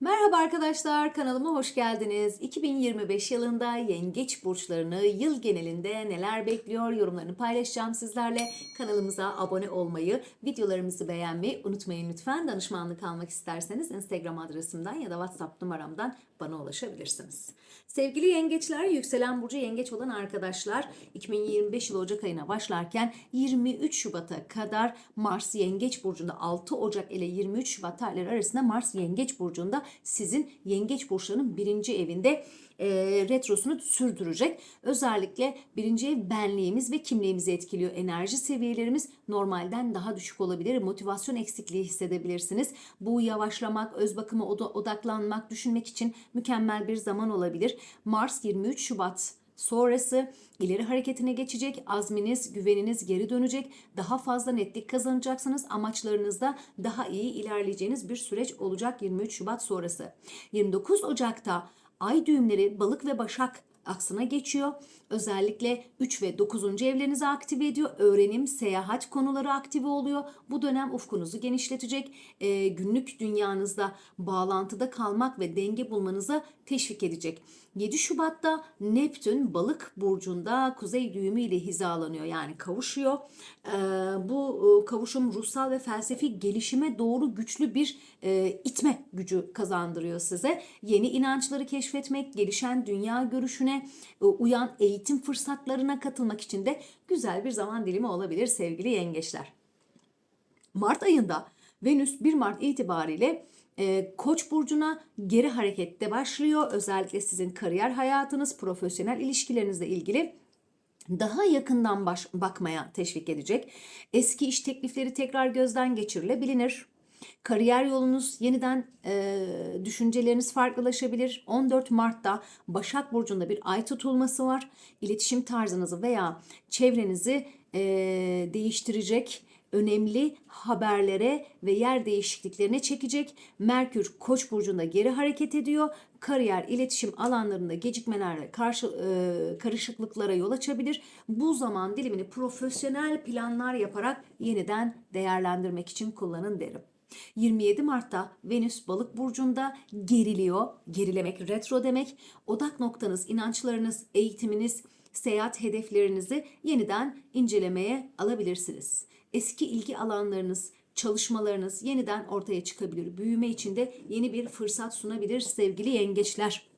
Merhaba arkadaşlar, kanalıma hoş geldiniz. 2025 yılında yengeç burçlarını yıl genelinde neler bekliyor yorumlarını paylaşacağım sizlerle. Kanalımıza abone olmayı, videolarımızı beğenmeyi unutmayın lütfen. Danışmanlık almak isterseniz Instagram adresimden ya da WhatsApp numaramdan bana ulaşabilirsiniz. Sevgili yengeçler, yükselen burcu yengeç olan arkadaşlar 2025 yıl Ocak ayına başlarken 23 Şubat'a kadar Mars yengeç burcunda 6 Ocak ile 23 Şubat tarihleri arasında Mars yengeç burcunda sizin yengeç burçlarının birinci evinde e, retrosunu sürdürecek. Özellikle birinci ev benliğimiz ve kimliğimizi etkiliyor. Enerji seviyelerimiz normalden daha düşük olabilir. Motivasyon eksikliği hissedebilirsiniz. Bu yavaşlamak, öz bakıma oda- odaklanmak, düşünmek için mükemmel bir zaman olabilir. Mars 23 Şubat sonrası ileri hareketine geçecek. Azminiz, güveniniz geri dönecek. Daha fazla netlik kazanacaksınız. Amaçlarınızda daha iyi ilerleyeceğiniz bir süreç olacak 23 Şubat sonrası. 29 Ocak'ta ay düğümleri balık ve başak aksına geçiyor. Özellikle 3 ve 9. evlerinizi aktive ediyor. Öğrenim, seyahat konuları aktive oluyor. Bu dönem ufkunuzu genişletecek. Ee, günlük dünyanızda bağlantıda kalmak ve denge bulmanıza teşvik edecek. 7 Şubat'ta Neptün balık burcunda kuzey düğümü ile hizalanıyor. Yani kavuşuyor. Ee, bu e, kavuşum ruhsal ve felsefi gelişime doğru güçlü bir e, itme gücü kazandırıyor size. Yeni inançları keşfetmek, gelişen dünya görüşüne e, uyan eğitim fırsatlarına katılmak için de güzel bir zaman dilimi olabilir sevgili yengeçler. Mart ayında Venüs 1 Mart itibariyle e, Koç burcuna geri harekette başlıyor. Özellikle sizin kariyer hayatınız, profesyonel ilişkilerinizle ilgili daha yakından baş, bakmaya teşvik edecek. Eski iş teklifleri tekrar gözden geçirilebilir. Kariyer yolunuz yeniden e, düşünceleriniz farklılaşabilir. 14 Mart'ta Başak Burcu'nda bir ay tutulması var. İletişim tarzınızı veya çevrenizi e, değiştirecek önemli haberlere ve yer değişikliklerine çekecek. Merkür Koç burcunda geri hareket ediyor. Kariyer, iletişim alanlarında gecikmelerle karşı e, karışıklıklara yol açabilir. Bu zaman dilimini profesyonel planlar yaparak yeniden değerlendirmek için kullanın derim. 27 Mart'ta Venüs Balık burcunda geriliyor. Gerilemek retro demek. Odak noktanız, inançlarınız, eğitiminiz, seyahat hedeflerinizi yeniden incelemeye alabilirsiniz. Eski ilgi alanlarınız, çalışmalarınız yeniden ortaya çıkabilir. Büyüme için de yeni bir fırsat sunabilir sevgili yengeçler.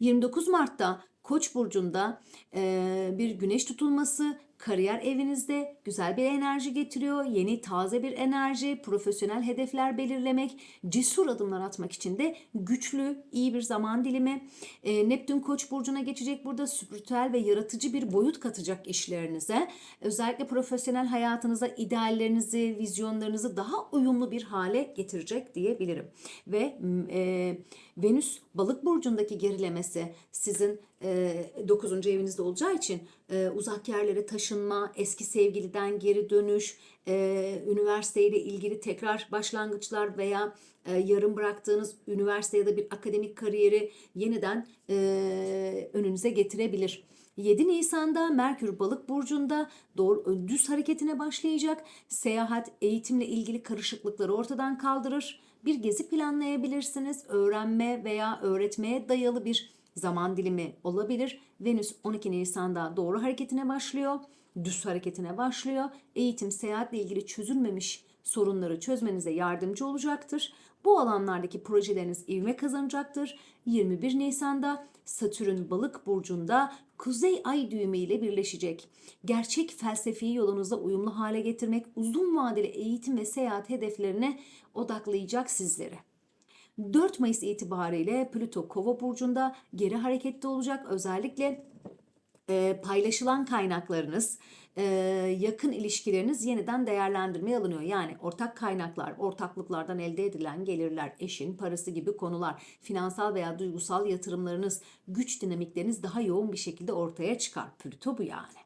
29 Mart'ta Koç burcunda e, bir güneş tutulması kariyer evinizde güzel bir enerji getiriyor. Yeni taze bir enerji, profesyonel hedefler belirlemek, cesur adımlar atmak için de güçlü, iyi bir zaman dilimi. E, Neptün Koç burcuna geçecek burada spiritüel ve yaratıcı bir boyut katacak işlerinize. Özellikle profesyonel hayatınıza ideallerinizi, vizyonlarınızı daha uyumlu bir hale getirecek diyebilirim. Ve e, Venüs balık burcundaki gerilemesi sizin e, 9. evinizde olacağı için e, uzak yerlere taşınma, eski sevgiliden geri dönüş, e, üniversiteyle ilgili tekrar başlangıçlar veya e, yarım bıraktığınız üniversite ya da bir akademik kariyeri yeniden e, önünüze getirebilir. 7 Nisan'da Merkür Balık burcunda doğru düz hareketine başlayacak. Seyahat, eğitimle ilgili karışıklıkları ortadan kaldırır. Bir gezi planlayabilirsiniz. Öğrenme veya öğretmeye dayalı bir zaman dilimi olabilir. Venüs 12 Nisan'da doğru hareketine başlıyor. Düz hareketine başlıyor. Eğitim, seyahatle ilgili çözülmemiş sorunları çözmenize yardımcı olacaktır. Bu alanlardaki projeleriniz ivme kazanacaktır. 21 Nisan'da Satürn balık burcunda Kuzey Ay düğümü ile birleşecek. Gerçek felsefi yolunuza uyumlu hale getirmek, uzun vadeli eğitim ve seyahat hedeflerine odaklayacak sizleri. 4 Mayıs itibariyle Plüto Kova burcunda geri harekette olacak. Özellikle e, paylaşılan kaynaklarınız, e, yakın ilişkileriniz yeniden değerlendirmeye alınıyor. Yani ortak kaynaklar, ortaklıklardan elde edilen gelirler, eşin parası gibi konular, finansal veya duygusal yatırımlarınız, güç dinamikleriniz daha yoğun bir şekilde ortaya çıkar. Plüto bu yani.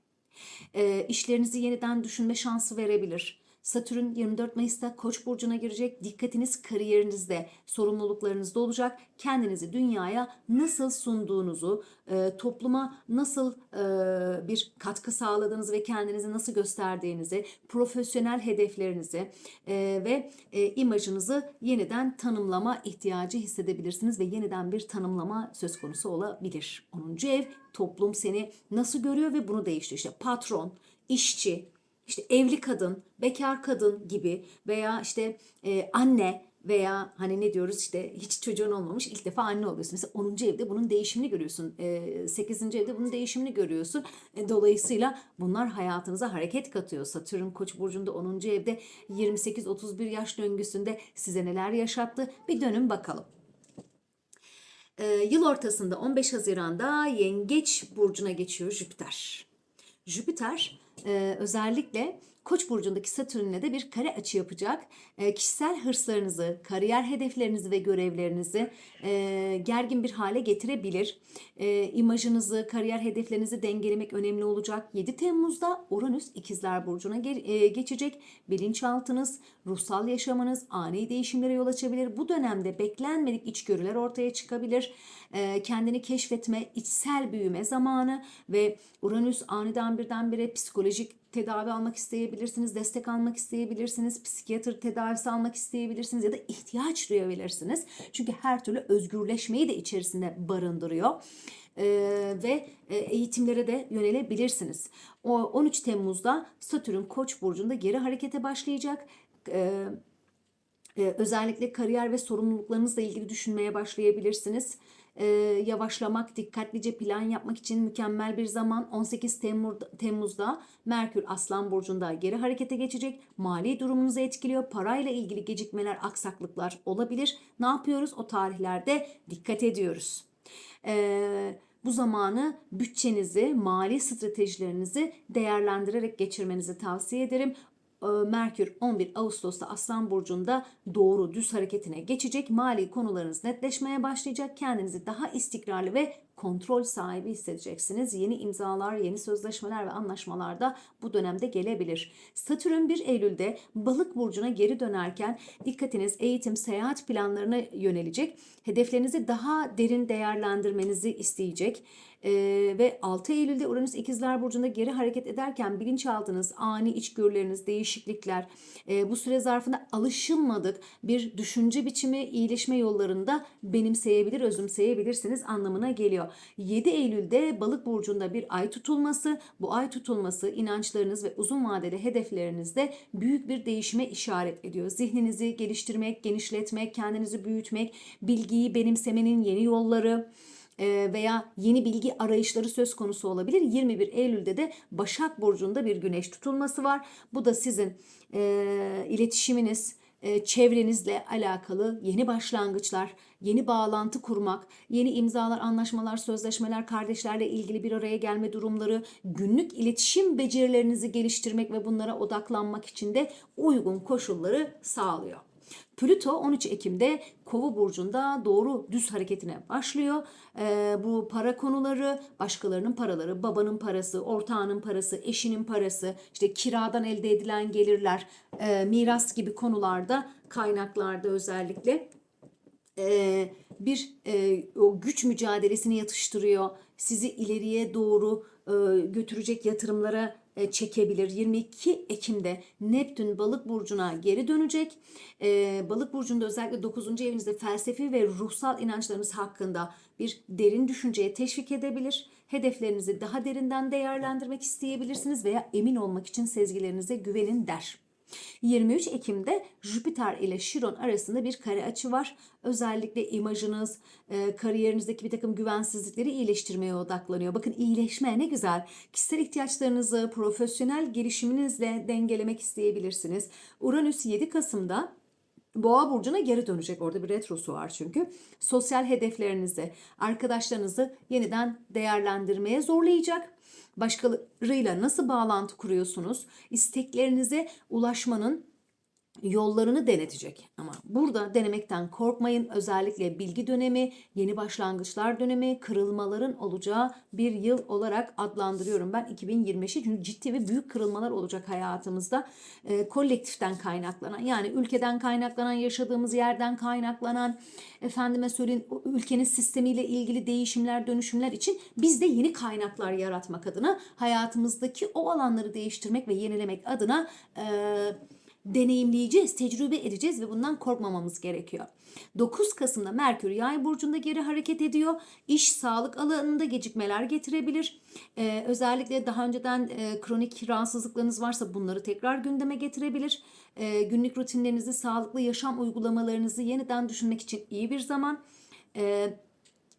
E, işlerinizi yeniden düşünme şansı verebilir. Satürn 24 Mayıs'ta Koç burcuna girecek. Dikkatiniz kariyerinizde, sorumluluklarınızda olacak. Kendinizi dünyaya nasıl sunduğunuzu, e, topluma nasıl e, bir katkı sağladığınızı ve kendinizi nasıl gösterdiğinizi, profesyonel hedeflerinizi e, ve imajınızı yeniden tanımlama ihtiyacı hissedebilirsiniz ve yeniden bir tanımlama söz konusu olabilir. 10. ev toplum seni nasıl görüyor ve bunu değiştiriyor. İşte patron, işçi, işte evli kadın, bekar kadın gibi veya işte e, anne veya hani ne diyoruz işte hiç çocuğun olmamış ilk defa anne oluyorsun. Mesela 10. evde bunun değişimini görüyorsun. E, 8. evde bunun değişimini görüyorsun. E, dolayısıyla bunlar hayatınıza hareket katıyor. Satürn Koç burcunda 10. evde 28-31 yaş döngüsünde size neler yaşattı bir dönün bakalım. E, yıl ortasında 15 Haziran'da Yengeç burcuna geçiyor Jüpiter. Jüpiter özellikle Koç burcundaki Satürn'le de bir kare açı yapacak. E, kişisel hırslarınızı, kariyer hedeflerinizi ve görevlerinizi e, gergin bir hale getirebilir. E, imajınızı, kariyer hedeflerinizi dengelemek önemli olacak. 7 Temmuz'da Uranüs İkizler burcuna e, geçecek. Bilinçaltınız, ruhsal yaşamınız ani değişimlere yol açabilir. Bu dönemde beklenmedik içgörüler ortaya çıkabilir. E, kendini keşfetme, içsel büyüme zamanı ve Uranüs aniden birdenbire psikolojik tedavi almak isteyebilirsiniz, destek almak isteyebilirsiniz, psikiyatr tedavisi almak isteyebilirsiniz ya da ihtiyaç duyabilirsiniz. Çünkü her türlü özgürleşmeyi de içerisinde barındırıyor. Ee, ve e, eğitimlere de yönelebilirsiniz. O 13 Temmuz'da Satürn Koç burcunda geri harekete başlayacak. Ee, özellikle kariyer ve sorumluluklarınızla ilgili düşünmeye başlayabilirsiniz. Ee, yavaşlamak, dikkatlice plan yapmak için mükemmel bir zaman. 18 Temmuz, Temmuz'da Merkür Aslan Burcu'nda geri harekete geçecek. Mali durumunuzu etkiliyor. Parayla ilgili gecikmeler, aksaklıklar olabilir. Ne yapıyoruz? O tarihlerde dikkat ediyoruz. Ee, bu zamanı bütçenizi, mali stratejilerinizi değerlendirerek geçirmenizi tavsiye ederim. Ee, Merkür 11 Ağustos'ta Aslan Burcu'nda doğru düz hareketine geçecek. Mali konularınız netleşmeye başlayacak. Kendinizi daha istikrarlı ve kontrol sahibi hissedeceksiniz. Yeni imzalar, yeni sözleşmeler ve anlaşmalar da bu dönemde gelebilir. Satürn 1 Eylül'de Balık burcuna geri dönerken dikkatiniz eğitim, seyahat planlarına yönelecek. Hedeflerinizi daha derin değerlendirmenizi isteyecek. Ee, ve 6 Eylül'de Uranüs İkizler Burcu'nda geri hareket ederken bilinçaltınız, ani içgörüleriniz, değişiklikler, e, bu süre zarfında alışılmadık bir düşünce biçimi iyileşme yollarında benimseyebilir, özümseyebilirsiniz anlamına geliyor. 7 Eylül'de Balık burcunda bir ay tutulması, bu ay tutulması inançlarınız ve uzun vadeli hedeflerinizde büyük bir değişime işaret ediyor. Zihninizi geliştirmek, genişletmek, kendinizi büyütmek, bilgiyi benimsemenin yeni yolları e, veya yeni bilgi arayışları söz konusu olabilir. 21 Eylül'de de Başak Burcu'nda bir güneş tutulması var. Bu da sizin e, iletişiminiz, e, çevrenizle alakalı yeni başlangıçlar, yeni bağlantı kurmak, yeni imzalar, anlaşmalar, sözleşmeler, kardeşlerle ilgili bir araya gelme durumları, günlük iletişim becerilerinizi geliştirmek ve bunlara odaklanmak için de uygun koşulları sağlıyor. Plüto 13 Ekim'de Kova burcunda doğru düz hareketine başlıyor. Ee, bu para konuları, başkalarının paraları, babanın parası, ortağının parası, eşinin parası, işte kiradan elde edilen gelirler, e, miras gibi konularda, kaynaklarda özellikle e, bir e, o güç mücadelesini yatıştırıyor. Sizi ileriye doğru e, götürecek yatırımlara çekebilir. 22 Ekim'de Neptün balık burcuna geri dönecek. E, balık burcunda özellikle 9. evinizde felsefi ve ruhsal inançlarınız hakkında bir derin düşünceye teşvik edebilir. Hedeflerinizi daha derinden değerlendirmek isteyebilirsiniz veya emin olmak için sezgilerinize güvenin der. 23 Ekim'de Jüpiter ile Şiron arasında bir kare açı var. Özellikle imajınız, e, kariyerinizdeki bir takım güvensizlikleri iyileştirmeye odaklanıyor. Bakın iyileşme ne güzel. Kişisel ihtiyaçlarınızı profesyonel gelişiminizle dengelemek isteyebilirsiniz. Uranüs 7 Kasım'da Boğa burcuna geri dönecek. Orada bir retrosu var çünkü. Sosyal hedeflerinizi, arkadaşlarınızı yeniden değerlendirmeye zorlayacak. Başkalarıyla nasıl bağlantı kuruyorsunuz? İsteklerinize ulaşmanın yollarını denetecek. Ama burada denemekten korkmayın. Özellikle bilgi dönemi, yeni başlangıçlar dönemi, kırılmaların olacağı bir yıl olarak adlandırıyorum ben 2025'i. Çünkü ciddi ve büyük kırılmalar olacak hayatımızda. Ee, kolektiften kaynaklanan yani ülkeden kaynaklanan, yaşadığımız yerden kaynaklanan, efendime söyleyeyim ülkenin sistemiyle ilgili değişimler, dönüşümler için biz de yeni kaynaklar yaratmak adına hayatımızdaki o alanları değiştirmek ve yenilemek adına eee deneyimleyeceğiz, tecrübe edeceğiz ve bundan korkmamamız gerekiyor. 9 Kasım'da Merkür Yay burcunda geri hareket ediyor. İş, sağlık alanında gecikmeler getirebilir. Ee, özellikle daha önceden e, kronik rahatsızlıklarınız varsa bunları tekrar gündeme getirebilir. Ee, günlük rutinlerinizi, sağlıklı yaşam uygulamalarınızı yeniden düşünmek için iyi bir zaman. Ee,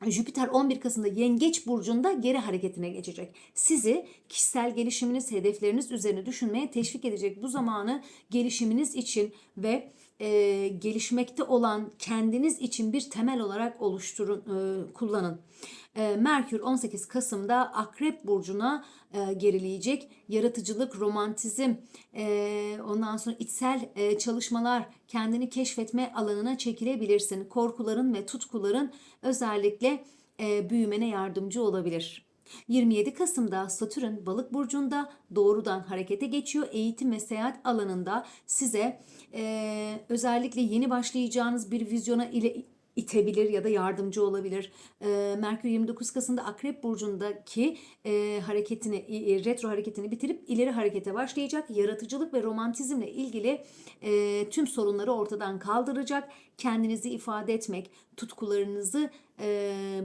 Jüpiter 11 Kasım'da Yengeç burcunda geri hareketine geçecek. Sizi kişisel gelişiminiz, hedefleriniz üzerine düşünmeye teşvik edecek bu zamanı gelişiminiz için ve e, gelişmekte olan kendiniz için bir temel olarak oluşturun, e, kullanın. E, Merkür 18 Kasım'da Akrep burcuna e, gerileyecek. Yaratıcılık, romantizm, e, ondan sonra içsel e, çalışmalar, kendini keşfetme alanına çekilebilirsin. Korkuların ve tutkuların özellikle e, büyümene yardımcı olabilir. 27 Kasım'da Satürn balık burcunda doğrudan harekete geçiyor. Eğitim ve seyahat alanında size e, özellikle yeni başlayacağınız bir vizyona ile itebilir ya da yardımcı olabilir. E, Merkür 29 Kasım'da Akrep Burcu'ndaki e, hareketini, e, retro hareketini bitirip ileri harekete başlayacak. Yaratıcılık ve romantizmle ilgili e, tüm sorunları ortadan kaldıracak. Kendinizi ifade etmek, tutkularınızı e, e,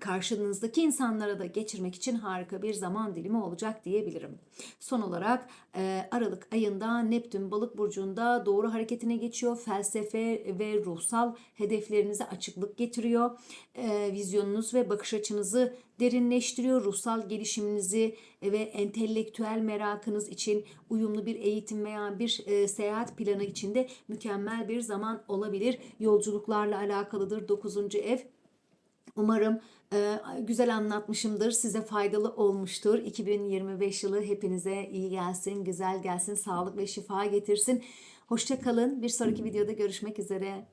karşınızdaki insanlara da geçirmek için harika bir zaman dilimi olacak diyebilirim. Son olarak e, Aralık ayında Neptün balık burcunda doğru hareketine geçiyor. Felsefe ve ruhsal hedeflerinize açıklık getiriyor. E, vizyonunuz ve bakış açınızı derinleştiriyor. Ruhsal gelişiminizi ve entelektüel merakınız için uyumlu bir eğitim veya bir seyahat planı içinde mükemmel bir zaman olabilir. Yolculuklarla alakalıdır 9. ev. Umarım e, güzel anlatmışımdır. Size faydalı olmuştur. 2025 yılı hepinize iyi gelsin, güzel gelsin, sağlık ve şifa getirsin. Hoşça kalın. Bir sonraki videoda görüşmek üzere.